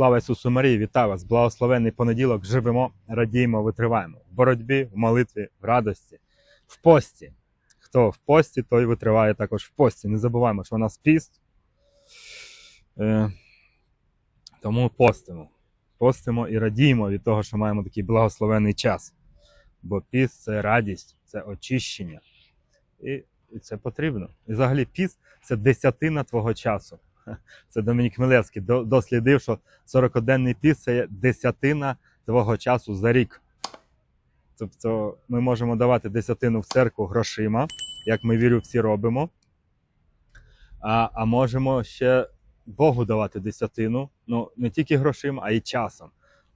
Слава Ісусу Марії, вітаю вас! Благословенний понеділок. Живемо, радіємо, витриваємо. В боротьбі, в молитві, в радості, в пості. Хто в пості, той витриває також в пості. Не забуваємо, що у нас піст. Е, тому постимо. Постимо і радіємо від того, що маємо такий благословенний час. Бо піст це радість, це очищення. І, і це потрібно. І взагалі піст це десятина твого часу. Це Домінік Хмелевський дослідив, що 40-денний піст це десятина твого часу за рік. Тобто ми можемо давати десятину в церкву грошима, як ми вірю, всі робимо. А, а можемо ще Богу давати десятину, ну не тільки грошима, а й часом.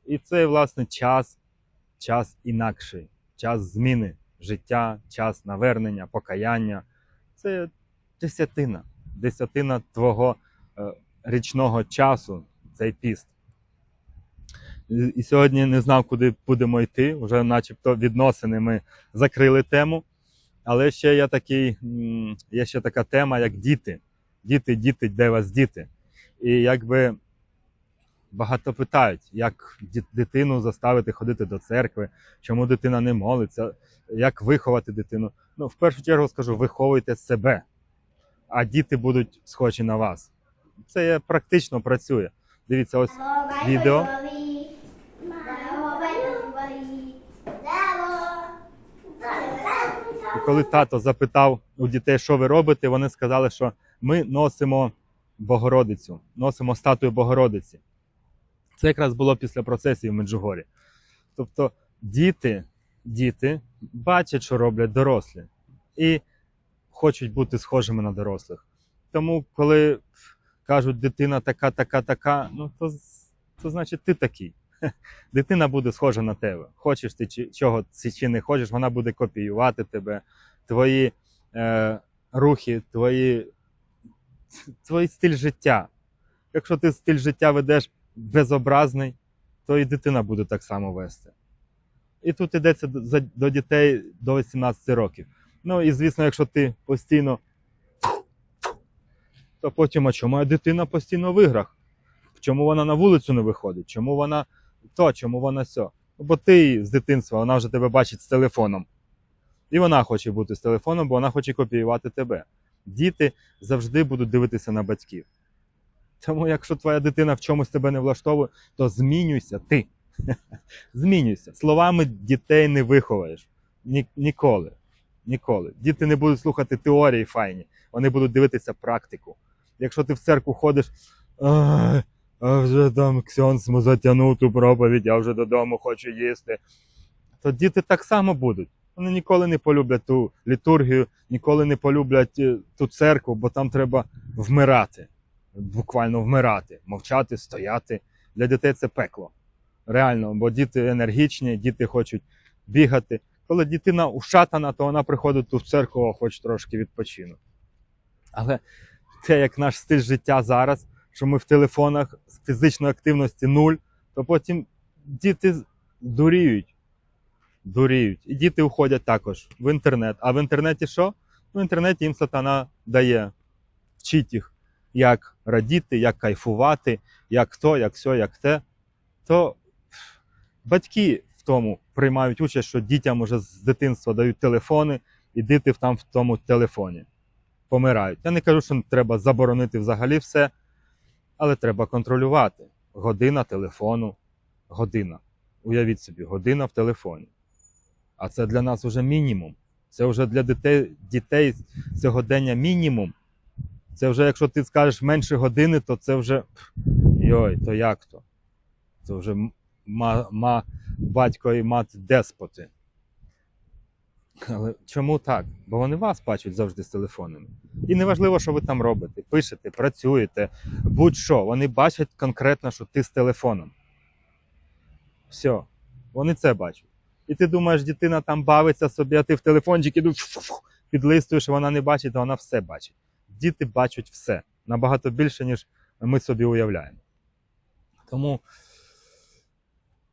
І це, власне, час, час інакший, час зміни життя, час навернення, покаяння. Це десятина, десятина твого річного часу, цей піст. І і сьогодні не знав, куди будемо йти. Вже начебто відносини ми закрили тему. Але ще є такий, є ще така тема, як діти. Діти, діти, де вас діти? І якби багато питають, як дитину заставити ходити до церкви, чому дитина не молиться, як виховати дитину. Ну, в першу чергу скажу, виховуйте себе, а діти будуть схожі на вас. Це практично працює. Дивіться, ось відео. І коли тато запитав у дітей, що ви робите, вони сказали, що ми носимо Богородицю, носимо статую Богородиці. Це якраз було після процесії в Меджугорі. Тобто діти, діти бачать, що роблять дорослі, і хочуть бути схожими на дорослих. Тому, коли кажуть, дитина така, така, така, ну то, то значить ти такий. Дитина буде схожа на тебе. Хочеш ти чи, чого чи, не хочеш, вона буде копіювати тебе, твої е, рухи, твої, твій стиль життя. Якщо ти стиль життя ведеш безобразний, то і дитина буде так само вести. І тут йдеться до дітей до 18 років. Ну і звісно, якщо ти постійно, то потім, а чому моя дитина постійно в іграх? Чому вона на вулицю не виходить? Чому вона то, чому вона сьо? Ну, Бо ти з дитинства, вона вже тебе бачить з телефоном. І вона хоче бути з телефоном, бо вона хоче копіювати тебе. Діти завжди будуть дивитися на батьків. Тому, якщо твоя дитина в чомусь тебе не влаштовує, то змінюйся ти. Змінюйся. Словами дітей не виховаєш. Ні, ніколи. Ніколи. Діти не будуть слухати теорії файні, вони будуть дивитися практику. Якщо ти в церкву ходиш, «Ай, а вже там ксьонс затягнув ту проповідь, я вже додому хочу їсти. То діти так само будуть. Вони ніколи не полюблять ту літургію, ніколи не полюблять е, ту церкву, бо там треба вмирати. Буквально вмирати, мовчати, стояти. Для дітей це пекло. Реально, бо діти енергічні, діти хочуть бігати. Коли дитина ушатана, то вона приходить тут в церкву, «О, хоч трошки відпочину. Але це як наш стиль життя зараз, що ми в телефонах з фізичної активності нуль, то потім діти дуріють. Дуріють. І діти уходять також в інтернет. А в інтернеті що? В інтернеті їм сатана дає вчить їх, як радіти, як кайфувати, як то, як сьо, як те. То батьки в тому приймають участь, що дітям уже з дитинства дають телефони, і діти там в тому телефоні помирають. Я не кажу, що треба заборонити взагалі все, але треба контролювати. Година телефону, година. Уявіть собі, година в телефоні. А це для нас вже мінімум. Це вже для дітей, дітей сьогодення мінімум. Це вже, якщо ти скажеш менше години, то це вже йой, то як то? Це вже ма, ма, батько і мати деспоти. Але чому так? Бо вони вас бачать завжди з телефонами. І неважливо, що ви там робите, пишете, працюєте, будь-що. Вони бачать конкретно, що ти з телефоном. Все, вони це бачать. І ти думаєш, дитина там бавиться собі, а ти в телефончик іду, підлистуєш, вона не бачить, а вона все бачить. Діти бачать все набагато більше, ніж ми собі уявляємо. Тому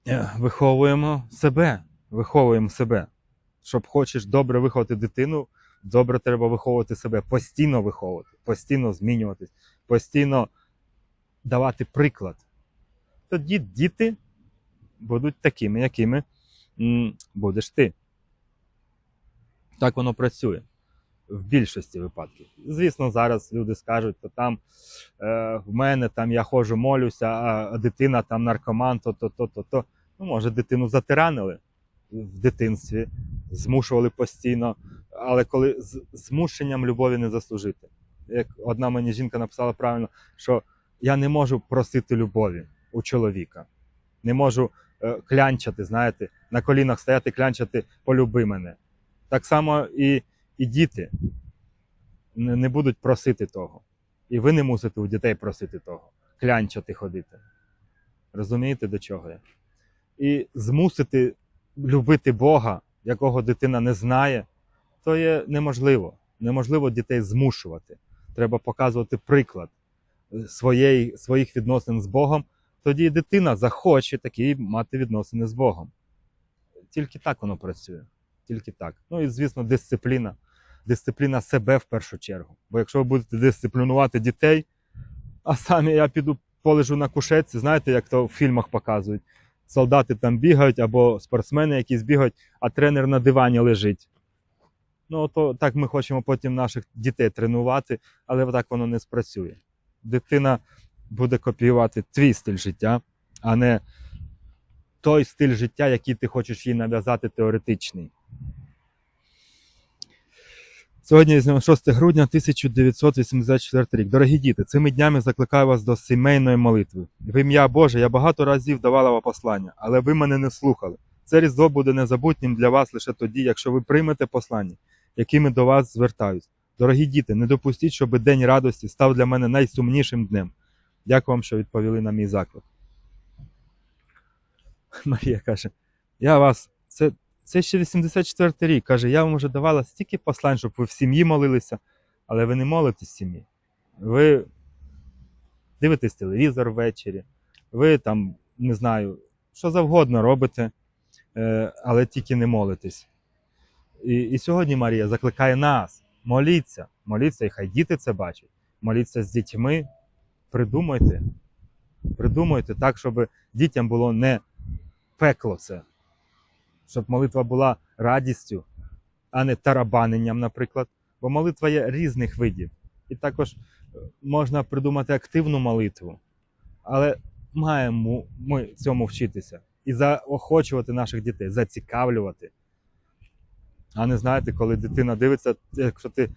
е, виховуємо себе, виховуємо себе. Щоб хочеш добре виховати дитину, добре треба виховувати себе, постійно виховувати, постійно змінюватись, постійно давати приклад. тоді діти будуть такими, якими будеш ти. Так воно працює в більшості випадків. Звісно, зараз люди скажуть, то там е, в мене там я ходжу, молюся, а дитина там наркоман, то, то, то, то, то. Ну, може, дитину затиранили в дитинстві, змушували постійно, але коли з змушенням любові не заслужити. Як одна мені жінка написала правильно, що я не можу просити любові у чоловіка. Не можу е, клянчати, знаєте, на колінах стояти, клянчати, полюби мене. Так само і, і діти не, не будуть просити того. І ви не мусите у дітей просити того, клянчати ходити. Розумієте, до чого я? І змусити любити Бога, якого дитина не знає, то є неможливо. Неможливо дітей змушувати. Треба показувати приклад своєї, своїх відносин з Богом. Тоді дитина захоче такі мати відносини з Богом. Тільки так воно працює. Тільки так. Ну і, звісно, дисципліна. Дисципліна себе в першу чергу. Бо якщо ви будете дисциплінувати дітей, а самі я піду полежу на кушетці, знаєте, як то в фільмах показують. Солдати там бігають або спортсмени якісь бігають, а тренер на дивані лежить. Ну, то так ми хочемо потім наших дітей тренувати, але так воно не спрацює. Дитина буде копіювати твій стиль життя, а не той стиль життя, який ти хочеш їй нав'язати теоретичний. Сьогодні 6 грудня 1984 рік. Дорогі діти, цими днями закликаю вас до сімейної молитви. В ім'я Боже, я багато разів давала вам послання, але ви мене не слухали. Це різдво буде незабутнім для вас лише тоді, якщо ви приймете послання, якими до вас звертаюсь. Дорогі діти, не допустіть, щоб День радості став для мене найсумнішим днем. Дякую вам, що відповіли на мій заклик. Марія каже: Я вас, це, це ще 84 рік. Каже, я вам вже давала стільки послань, щоб ви в сім'ї молилися, але ви не молитесь в сім'ї. Ви дивитесь телевізор ввечері, ви там, не знаю, що завгодно робите, е, але тільки не молитесь. І, і сьогодні Марія закликає нас: моліться, моліться, і хай діти це бачать. Моліться з дітьми, придумайте, придумайте так, щоб дітям було не пекло це, щоб молитва була радістю, а не тарабаненням, наприклад. Бо молитва є різних видів. І також е, можна придумати активну молитву. Але маємо ми цьому вчитися і заохочувати наших дітей, зацікавлювати. А не знаєте, коли дитина дивиться, якщо ти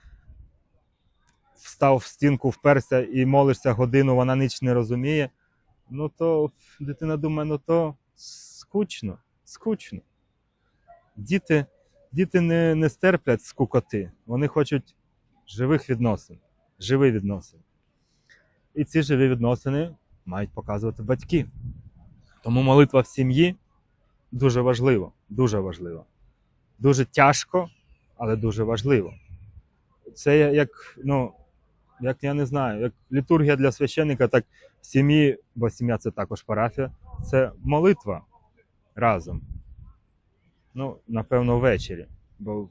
встав в стінку, вперся і молишся годину, вона ніч не розуміє, ну то дитина думає, ну то скучно, скучно. Діти, діти не, не стерплять скукоти, вони хочуть живих відносин, живі відносини. І ці живі відносини мають показувати батьки. Тому молитва в сім'ї дуже важливо, дуже важливо. Дуже тяжко, але дуже важливо. Це як, ну, як я не знаю, як літургія для священника, так в сім'ї, бо сім'я це також парафія, це молитва разом. Ну, напевно, ввечері, бо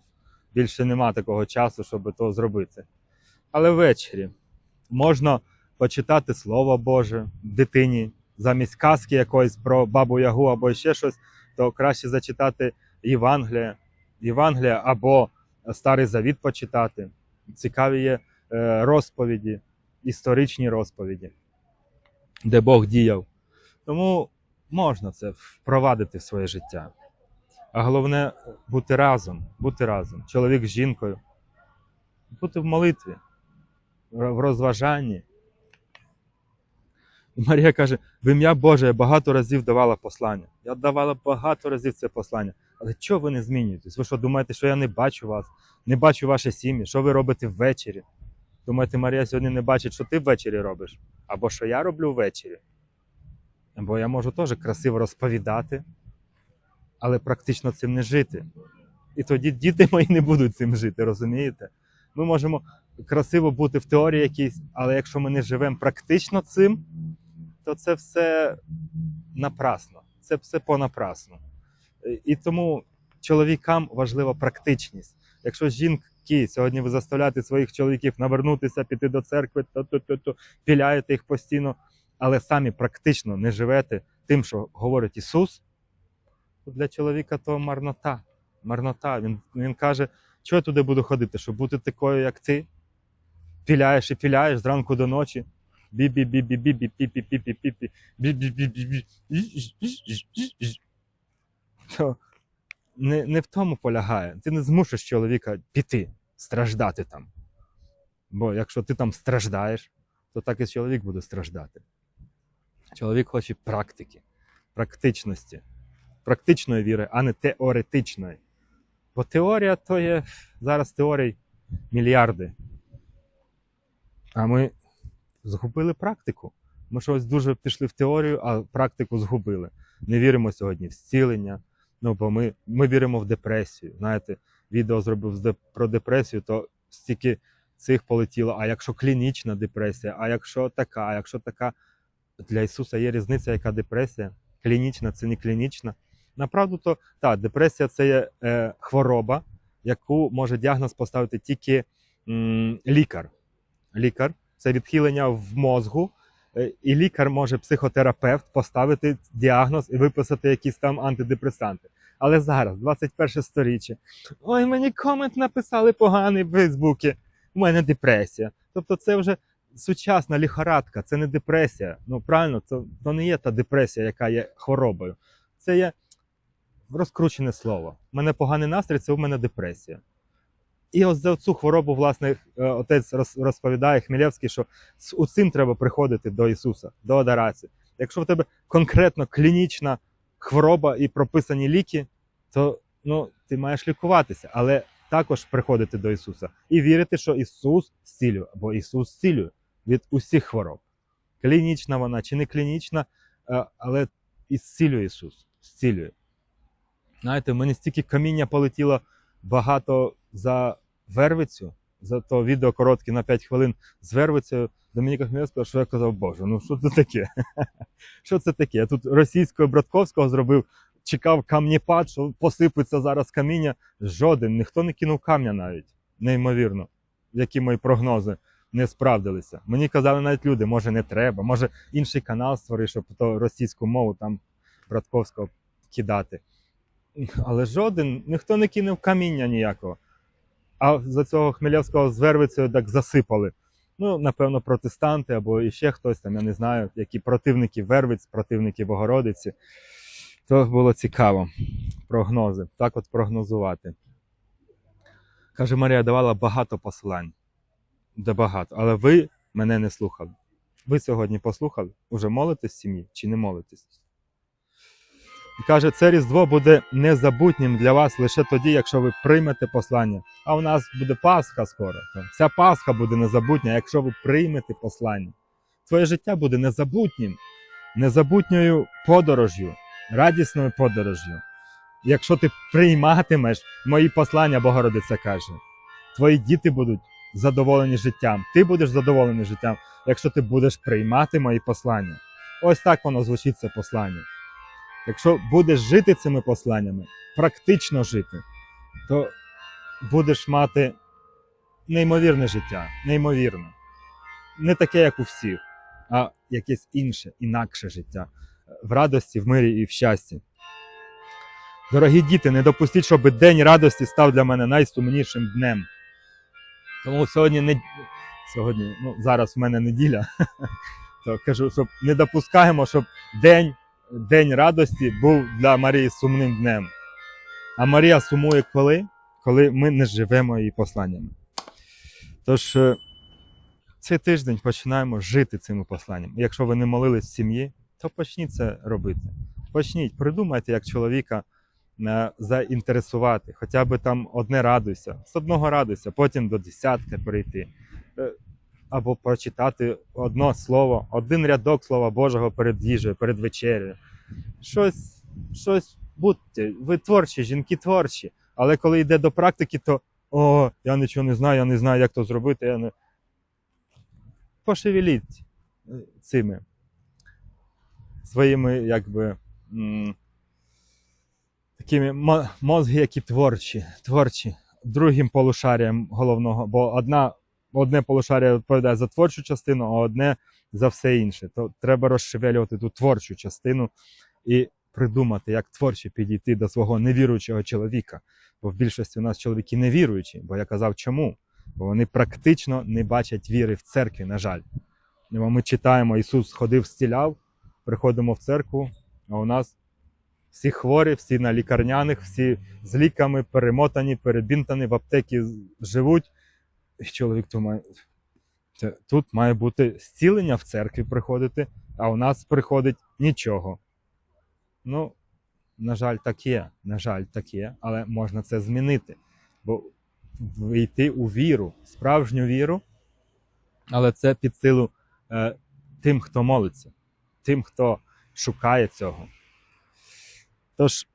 більше нема такого часу, щоб то зробити. Але ввечері можна почитати Слово Боже дитині замість казки якоїсь про бабу Ягу або ще щось, то краще зачитати Євангелія, Євангелія або Старий Завіт почитати. Цікаві є е, розповіді, історичні розповіді, де Бог діяв. Тому можна це впровадити в своє життя. А головне бути разом, бути разом, чоловік з жінкою, бути в молитві, в розважанні. І Марія каже: в ім'я Боже, я багато разів давала послання. Я давала багато разів це послання. Але чого ви не змінюєтесь? Ви що думаєте, що я не бачу вас, не бачу ваші сім'ї? Що ви робите ввечері? Думаєте, Марія сьогодні не бачить, що ти ввечері робиш? Або що я роблю ввечері? Бо я можу теж красиво розповідати, але практично цим не жити. І тоді діти мої не будуть цим жити, розумієте? Ми можемо красиво бути в теорії якійсь, але якщо ми не живемо практично цим, то це все напрасно. Це все понапрасно. І тому чоловікам важлива практичність. Якщо жінки сьогодні ви заставляєте своїх чоловіків навернутися, піти до церкви, то, то, піляєте їх постійно, але самі практично не живете тим, що говорить Ісус, для чоловіка то марнота. Марнота. Він він каже, чого я туди буду ходити, щоб бути такою, як ти. Піляєш і піляєш зранку до ночі. То не не в тому полягає. Ти не змушиш чоловіка піти, страждати там. Бо якщо ти там страждаєш, то так і чоловік буде страждати. Чоловік хоче практики, практичності практичної віри, а не теоретичної. Бо теорія то є зараз теорій мільярди. А ми згубили практику. Ми щось дуже пішли в теорію, а практику згубили. Не віримо сьогодні в зцілення. Ну, бо ми, ми віримо в депресію. Знаєте, відео зробив про депресію, то стільки цих полетіло. А якщо клінічна депресія, а якщо така, а якщо така. Для Ісуса є різниця, яка депресія. Клінічна це не клінічна. Направду, то так, депресія це є е, хвороба, яку може діагноз поставити тільки м, лікар. Лікар це відхилення в мозку, е, і лікар може психотерапевт поставити діагноз і виписати якісь там антидепресанти. Але зараз, 21 сторіччя, ой, мені комент написали поганий в Фейсбуці, у мене депресія. Тобто це вже сучасна ліхорадка, це не депресія. Ну правильно, це, то не є та депресія, яка є хворобою. Це є розкручене слово. У мене поганий настрій, це у мене депресія. І ось за цю хворобу, власне, е, отець розповідає Хмілєвський, що з цим треба приходити до Ісуса, до адарації. Якщо в тебе конкретно клінічна хвороба і прописані ліки, то ну, ти маєш лікуватися, але також приходити до Ісуса і вірити, що Ісус зцілює, бо Ісус зцілює від усіх хвороб. Клінічна вона чи не клінічна, е, але і зцілює Ісус. Зцілює. Знаєте, в мене стільки каміння полетіло багато за Вервицю, за то відео коротке на 5 хвилин з Вервицею. Домініка Хмельницького, що я казав, Боже, ну що це таке? Що це таке? Я тут російського Братковського зробив, чекав камніпад, що посипеться зараз каміння. Жоден, ніхто не кинув камня навіть. Неймовірно, які мої прогнози не справдилися. Мені казали навіть люди, може не треба, може інший канал створи, щоб то російську мову там Братковського кидати. Але жоден, ніхто не кинув каміння ніякого. А за цього Хмельовського з так засипали. Ну, напевно, протестанти або іще хтось там, я не знаю, які противники Вервиць, противники Богородиці. То було цікаво. Прогнози. Так от прогнозувати. Каже, Марія давала багато посилань. Де багато. Але ви мене не слухали. Ви сьогодні послухали? Уже молитесь сім'ї чи не молитесь? І каже, це Різдво буде незабутнім для вас лише тоді, якщо ви приймете послання. А у нас буде Пасха скоро. Ця Пасха буде незабутня, якщо ви приймете послання. Твоє життя буде незабутнім, незабутньою подорожю, радісною подорожю. Якщо ти прийматимеш мої послання, Богородиця каже, твої діти будуть задоволені життям. Ти будеш задоволений життям, якщо ти будеш приймати мої послання. Ось так воно звучить це послання. Якщо будеш жити цими посланнями, практично жити, то будеш мати неймовірне життя, неймовірне. Не таке, як у всіх, а якесь інше, інакше життя в радості, в мирі і в щасті. Дорогі діти, не допустіть, щоб день радості став для мене найсумнішим днем. Тому сьогодні не сьогодні, ну зараз в мене неділя. То кажу, щоб не допускаємо, щоб день День радості був для Марії сумним днем. А Марія сумує коли? Коли ми не живемо її посланнями. Тож е, цей тиждень починаємо жити цими посланнями. Якщо ви не молились в сім'ї, то почніть це робити. Почніть, придумайте, як чоловіка е, заінтересувати, хоча б там одне радуйся, з одного радуйся, потім до десятки перейти. Або прочитати одно слово, один рядок Слова Божого перед їжею, перед вечерею. Щось, щось будьте, ви творчі, жінки творчі. Але коли йде до практики, то о, я нічого не знаю, я не знаю, як то зробити. Я не... Пошевеліть е, цими своїми, якби. Такими мозги, які творчі, творчі, другим полушарієм головного, бо одна одне полушарія відповідає за творчу частину, а одне за все інше. То треба розшевелювати ту творчу частину і придумати, як творче підійти до свого невіруючого чоловіка. Бо в більшості у нас чоловіки невіруючі, бо я казав, чому? Бо вони практично не бачать віри в церкві, на жаль. Ми читаємо, Ісус ходив, стіляв, приходимо в церкву, а у нас всі хворі, всі на лікарняних, всі з ліками перемотані, перебінтані, в аптекі живуть. Чоловік думає, це, тут має бути зцілення в церкві приходити, а у нас приходить нічого. Ну, на жаль, так є. На жаль, так є, але можна це змінити. Бо вийти у віру, справжню віру, але це під силу е, тим, хто молиться, тим, хто шукає цього. Тож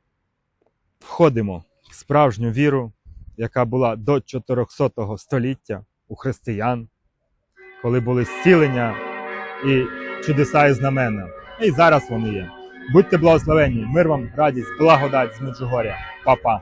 входимо в справжню віру, яка була до 400 століття у християн, коли були зцілення і чудеса і знамена. І зараз вони є. Будьте благословенні, мир вам, радість, благодать з Меджугоря. Па-па.